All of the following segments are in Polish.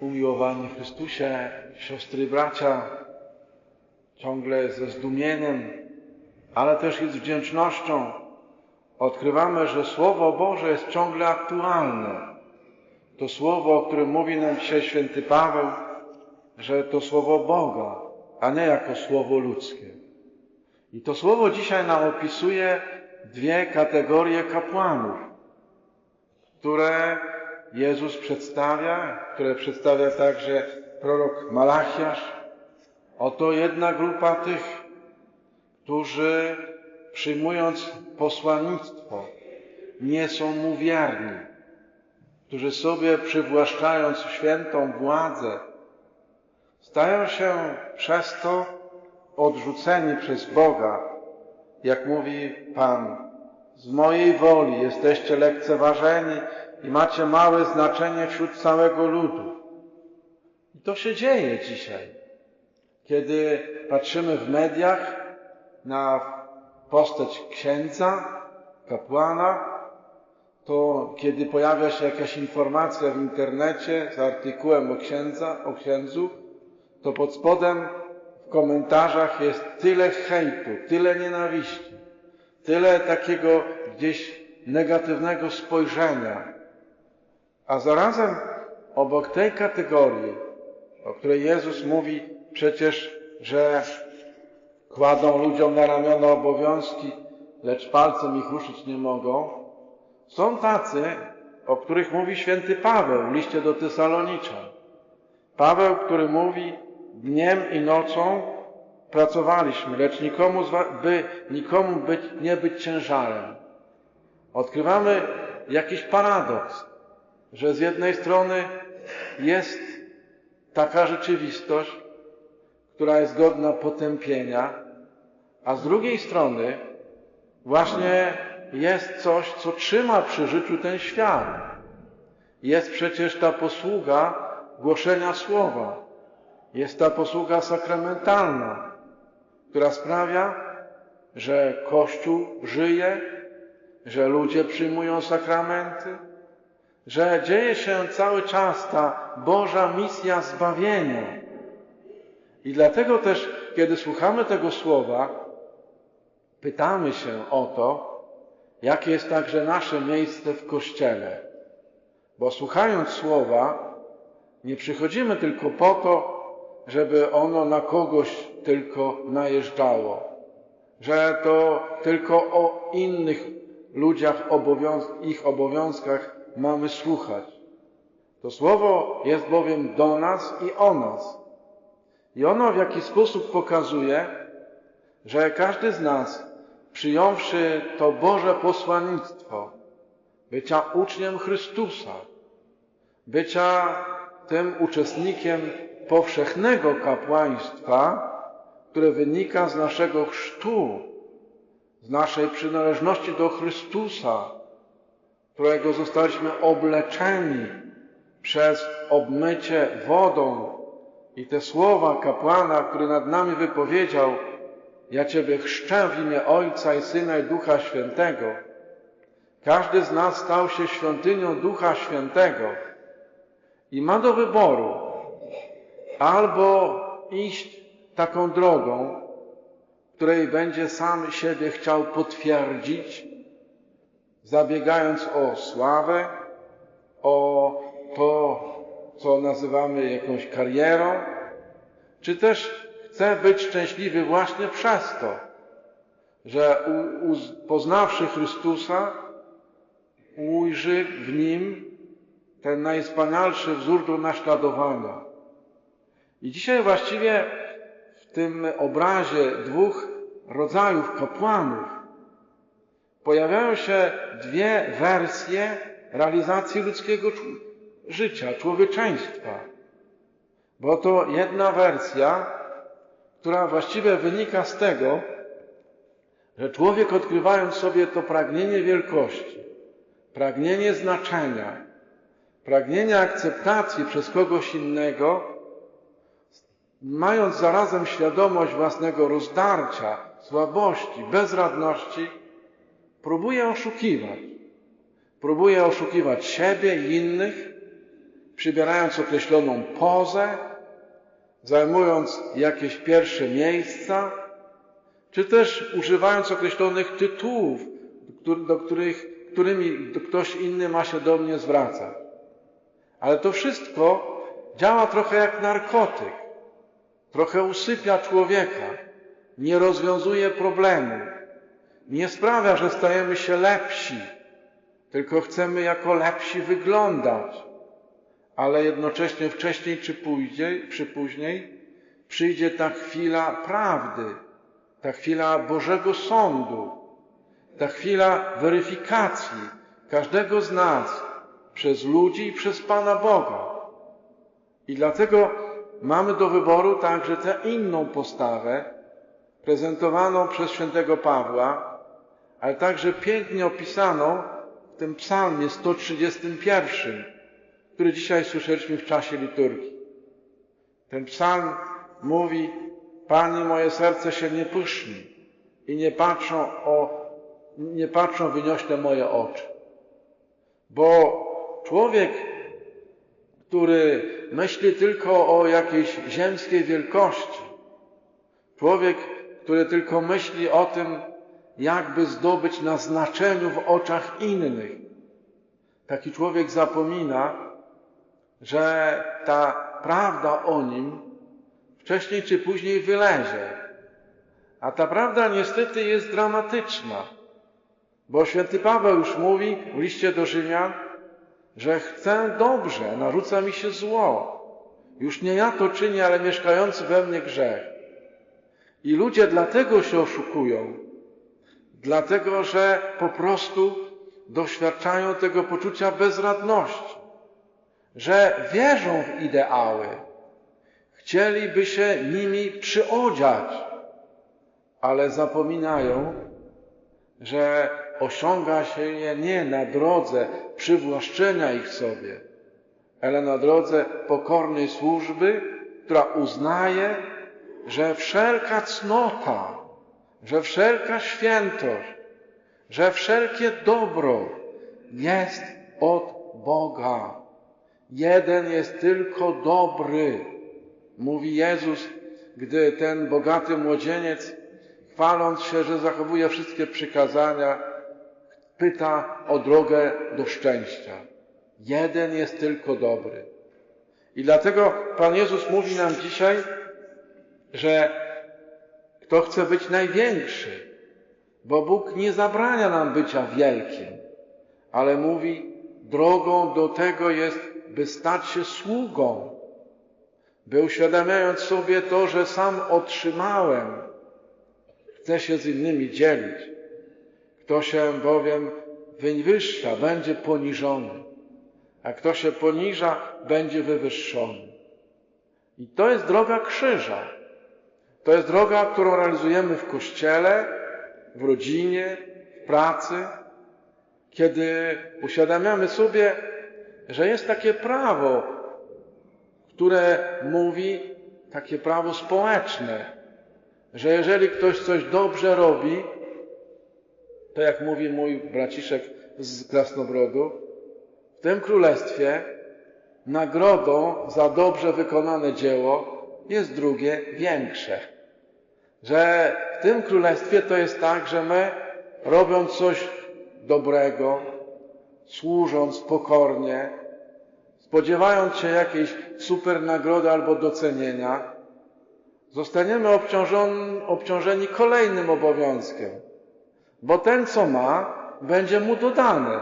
Umiłowani Chrystusie, siostry bracia, ciągle ze zdumieniem, ale też i z wdzięcznością odkrywamy, że Słowo Boże jest ciągle aktualne. To Słowo, o którym mówi nam dzisiaj święty Paweł, że to Słowo Boga, a nie jako Słowo ludzkie. I to Słowo dzisiaj nam opisuje dwie kategorie kapłanów, które Jezus przedstawia, które przedstawia także prorok Malachiasz. Oto jedna grupa tych, którzy przyjmując posłannictwo nie są mu wierni, którzy sobie przywłaszczając świętą władzę, stają się przez to odrzuceni przez Boga, jak mówi Pan. Z mojej woli jesteście lekceważeni i macie małe znaczenie wśród całego ludu. I to się dzieje dzisiaj. Kiedy patrzymy w mediach na postać księdza, kapłana, to kiedy pojawia się jakaś informacja w internecie z artykułem o księdza, o księdzu, to pod spodem w komentarzach jest tyle hejtu, tyle nienawiści, tyle takiego gdzieś negatywnego spojrzenia. A zarazem obok tej kategorii, o której Jezus mówi przecież, że kładą ludziom na ramiona obowiązki, lecz palcem ich ruszyć nie mogą, są tacy, o których mówi święty Paweł w liście do Tesaloniczan. Paweł, który mówi, dniem i nocą pracowaliśmy, lecz nikomu, by nikomu być, nie być ciężarem. Odkrywamy jakiś paradoks, że z jednej strony jest taka rzeczywistość, która jest godna potępienia, a z drugiej strony właśnie jest coś, co trzyma przy życiu ten świat. Jest przecież ta posługa głoszenia słowa. Jest ta posługa sakramentalna, która sprawia, że Kościół żyje, że ludzie przyjmują sakramenty, że dzieje się cały czas ta Boża misja zbawienia. I dlatego też, kiedy słuchamy tego słowa, pytamy się o to, jakie jest także nasze miejsce w Kościele. Bo słuchając słowa, nie przychodzimy tylko po to, żeby ono na kogoś tylko najeżdżało, że to tylko o innych ludziach, obowiąz ich obowiązkach mamy słuchać. To słowo jest bowiem do nas i o nas. I ono w jakiś sposób pokazuje, że każdy z nas, przyjąwszy to Boże posłannictwo, bycia uczniem Chrystusa, bycia tym uczestnikiem powszechnego kapłaństwa, które wynika z naszego chrztu, z naszej przynależności do Chrystusa, którego zostaliśmy obleczeni przez obmycie wodą i te słowa kapłana, który nad nami wypowiedział, ja Ciebie chrzczę w imię Ojca i Syna i Ducha Świętego. Każdy z nas stał się świątynią Ducha Świętego i ma do wyboru albo iść taką drogą, której będzie sam siebie chciał potwierdzić, zabiegając o sławę, o to, co nazywamy jakąś karierą, czy też chce być szczęśliwy właśnie przez to, że poznawszy Chrystusa, ujrzy w Nim ten najwspanialszy wzór do naśladowania. I dzisiaj właściwie w tym obrazie dwóch rodzajów kapłanów pojawiają się dwie wersje realizacji ludzkiego życia, człowieczeństwa. Bo to jedna wersja, która właściwie wynika z tego, że człowiek odkrywając sobie to pragnienie wielkości, pragnienie znaczenia, pragnienie akceptacji przez kogoś innego, mając zarazem świadomość własnego rozdarcia, słabości, bezradności, próbuje oszukiwać. Próbuje oszukiwać siebie i innych, przybierając określoną pozę, zajmując jakieś pierwsze miejsca, czy też używając określonych tytułów, do których, którymi ktoś inny ma się do mnie zwracać. Ale to wszystko działa trochę jak narkotyk. Trochę usypia człowieka, nie rozwiązuje problemu, nie sprawia, że stajemy się lepsi, tylko chcemy jako lepsi wyglądać. Ale jednocześnie wcześniej czy później, czy później przyjdzie ta chwila prawdy, ta chwila Bożego Sądu, ta chwila weryfikacji każdego z nas przez ludzi i przez Pana Boga. I dlatego mamy do wyboru także tę inną postawę, prezentowaną przez świętego Pawła, ale także pięknie opisaną w tym psalmie 131, który dzisiaj słyszeliśmy w czasie liturgii. Ten psalm mówi, Panie, moje serce się nie pyszni i nie patrzą, o, nie patrzą wyniośle moje oczy. Bo człowiek, który myśli tylko o jakiejś ziemskiej wielkości, człowiek, który tylko myśli o tym, jakby zdobyć na znaczeniu w oczach innych, taki człowiek zapomina, że ta prawda o nim wcześniej czy później wylezie. A ta prawda niestety jest dramatyczna, bo święty Paweł już mówi w liście do Rzymian, że chcę dobrze, narzuca mi się zło. Już nie ja to czynię, ale mieszkający we mnie grzech. I ludzie dlatego się oszukują, dlatego że po prostu doświadczają tego poczucia bezradności, że wierzą w ideały, chcieliby się nimi przyodziać, ale zapominają, że osiąga się je nie na drodze przywłaszczenia ich sobie, ale na drodze pokornej służby, która uznaje, że wszelka cnota, że wszelka świętość, że wszelkie dobro jest od Boga. Jeden jest tylko dobry, mówi Jezus, gdy ten bogaty młodzieniec, chwaląc się, że zachowuje wszystkie przykazania, pyta o drogę do szczęścia. Jeden jest tylko dobry. I dlatego Pan Jezus mówi nam dzisiaj, że kto chce być największy, bo Bóg nie zabrania nam bycia wielkim, ale mówi, drogą do tego jest, by stać się sługą, by uświadamiając sobie to, że sam otrzymałem, chcę się z innymi dzielić. Kto się bowiem wywyższa, będzie poniżony, a kto się poniża, będzie wywyższony. I to jest droga krzyża. To jest droga, którą realizujemy w kościele, w rodzinie, w pracy, kiedy uświadamiamy sobie, że jest takie prawo, które mówi, takie prawo społeczne, że jeżeli ktoś coś dobrze robi, to jak mówi mój braciszek z Krasnobrodu, w tym królestwie nagrodą za dobrze wykonane dzieło jest drugie, większe. Że w tym królestwie to jest tak, że my robiąc coś dobrego, służąc pokornie, spodziewając się jakiejś super nagrody albo docenienia, zostaniemy obciążeni, kolejnym obowiązkiem – bo ten, co ma, będzie mu dodane.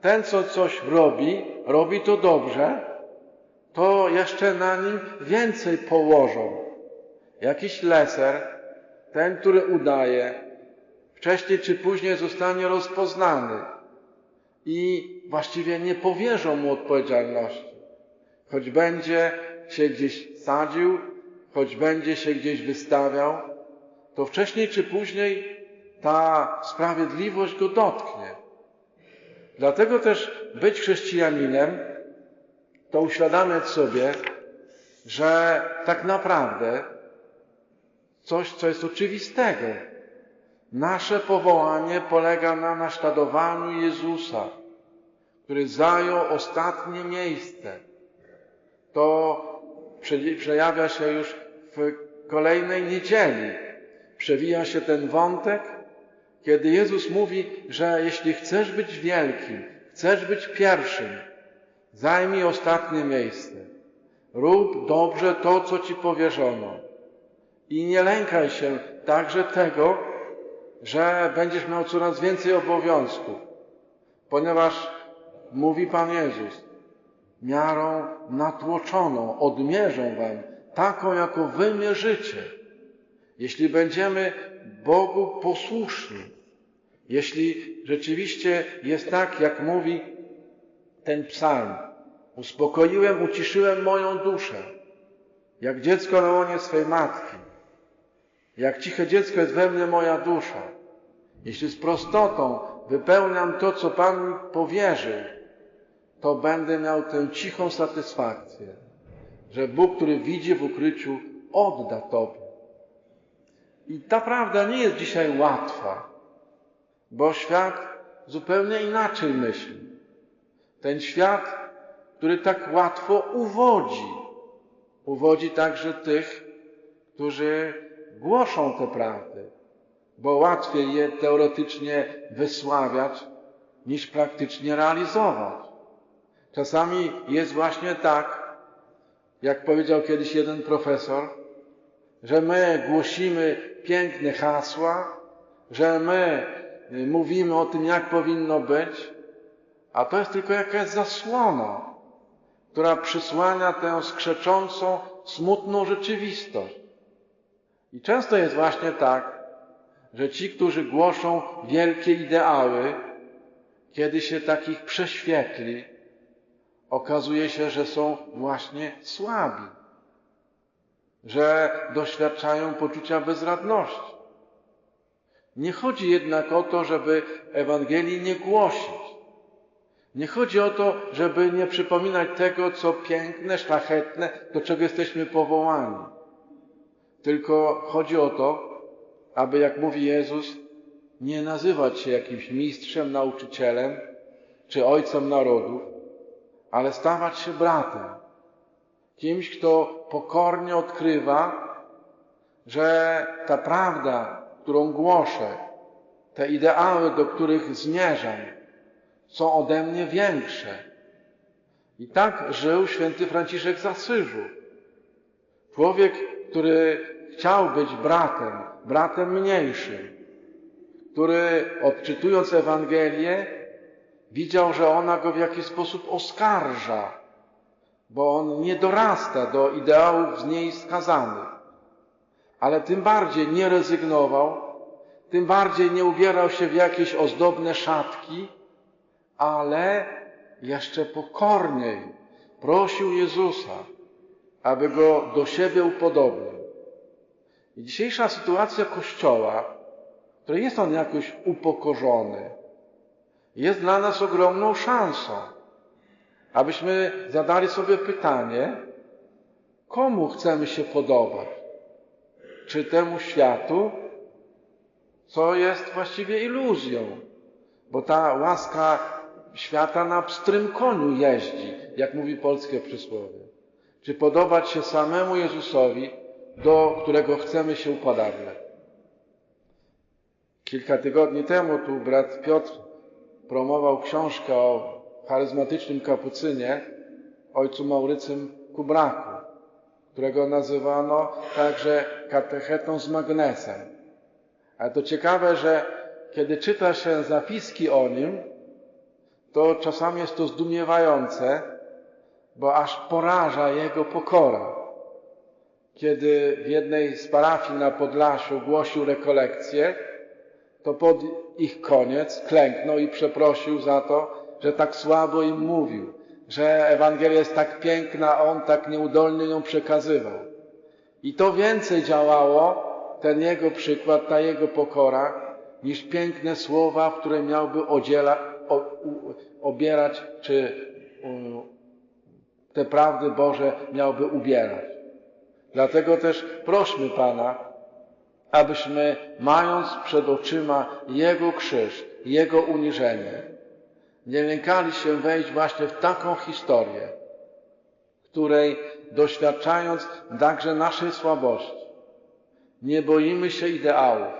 Ten, co coś robi, robi to dobrze, to jeszcze na nim więcej położą. Jakiś leser, ten, który udaje, wcześniej czy później zostanie rozpoznany i właściwie nie powierzą mu odpowiedzialności. Choć będzie się gdzieś sadził, choć będzie się gdzieś wystawiał, to wcześniej czy później ta sprawiedliwość go dotknie. Dlatego też być chrześcijaninem to uświadamiać sobie, że tak naprawdę coś, co jest oczywistego, nasze powołanie polega na naśladowaniu Jezusa, który zajął ostatnie miejsce to przejawia się już w kolejnej niedzieli. Przewija się ten wątek, kiedy Jezus mówi, że jeśli chcesz być wielkim, chcesz być pierwszym, zajmij ostatnie miejsce. Rób dobrze to, co ci powierzono. I nie lękaj się także tego, że będziesz miał coraz więcej obowiązków, ponieważ mówi Pan Jezus, miarą natłoczoną odmierzą wam, taką, jako wy mierzycie. Jeśli będziemy Bogu posłuszni, jeśli rzeczywiście jest tak, jak mówi ten psalm, uspokoiłem, uciszyłem moją duszę, jak dziecko na łonie swej matki, jak ciche dziecko jest we mnie moja dusza. Jeśli z prostotą wypełniam to, co Pan mi powierzył, to będę miał tę cichą satysfakcję, że Bóg, który widzi w ukryciu, odda Tobie. I ta prawda nie jest dzisiaj łatwa, bo świat zupełnie inaczej myśli. Ten świat, który tak łatwo uwodzi, uwodzi także tych, którzy głoszą te prawdy, bo łatwiej je teoretycznie wysławiać, niż praktycznie realizować. Czasami jest właśnie tak, jak powiedział kiedyś jeden profesor, że my głosimy piękne hasła, że my y, mówimy o tym, jak powinno być, a to jest tylko jakaś zasłona, która przysłania tę skrzeczącą, smutną rzeczywistość. I często jest właśnie tak, że ci, którzy głoszą wielkie ideały, kiedy się takich prześwietli, okazuje się, że są właśnie słabi, że doświadczają poczucia bezradności. Nie chodzi jednak o to, żeby Ewangelii nie głosić. Nie chodzi o to, żeby nie przypominać tego, co piękne, szlachetne, do czego jesteśmy powołani. Tylko chodzi o to, aby, jak mówi Jezus, nie nazywać się jakimś mistrzem, nauczycielem czy ojcem narodów, ale stawać się bratem. Kimś, kto pokornie odkrywa, że ta prawda, którą głoszę, te ideały, do których zmierzam, są ode mnie większe. I tak żył święty Franciszek z Asyżu. Człowiek, który chciał być bratem, bratem mniejszym, który odczytując Ewangelię, widział, że ona go w jakiś sposób oskarża, bo on nie dorasta do ideałów z niej skazanych. Ale tym bardziej nie rezygnował, tym bardziej nie ubierał się w jakieś ozdobne szatki, ale jeszcze pokorniej prosił Jezusa, aby go do siebie upodobnił. I dzisiejsza sytuacja Kościoła, w której jest on jakoś upokorzony, jest dla nas ogromną szansą, abyśmy zadali sobie pytanie, komu chcemy się podobać? Czy temu światu, co jest właściwie iluzją, bo ta łaska świata na pstrym koniu jeździ, jak mówi polskie przysłowie. Czy podobać się samemu Jezusowi, do którego chcemy się upodabniać. Kilka tygodni temu tu brat Piotr promował książkę o charyzmatycznym kapucynie, ojcu Maurycym Kubraku, którego nazywano także katechetą z magnesem. Ale to ciekawe, że kiedy czyta się zapiski o nim, to czasami jest to zdumiewające, bo aż poraża jego pokora kiedy w jednej z parafii na Podlasiu głosił rekolekcję, to pod ich koniec klęknął i przeprosił za to, że tak słabo im mówił, że Ewangelia jest tak piękna, a on tak nieudolnie ją przekazywał. I to więcej działało, ten jego przykład, ta jego pokora, niż piękne słowa, w które miałby odziela, o, u, obierać, czy te prawdy Boże miałby ubierać. Dlatego też prośmy Pana, abyśmy, mając przed oczyma Jego krzyż, Jego uniżenie, nie lękali się wejść właśnie w taką historię, której doświadczając także naszej słabości, nie boimy się ideałów,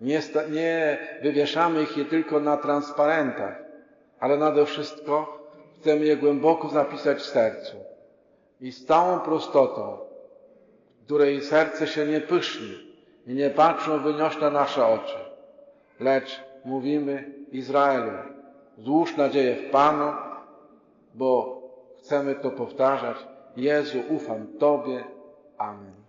nie, nie wywieszamy ich je tylko na transparentach, ale nade wszystko chcemy je głęboko zapisać w sercu i z całą prostotą, której serce się nie pyszni i nie patrzą wyniośle nasze oczy, lecz mówimy Izraelu, złóż nadzieję w Panu, bo chcemy to powtarzać. Jezu, ufam Tobie. Amen.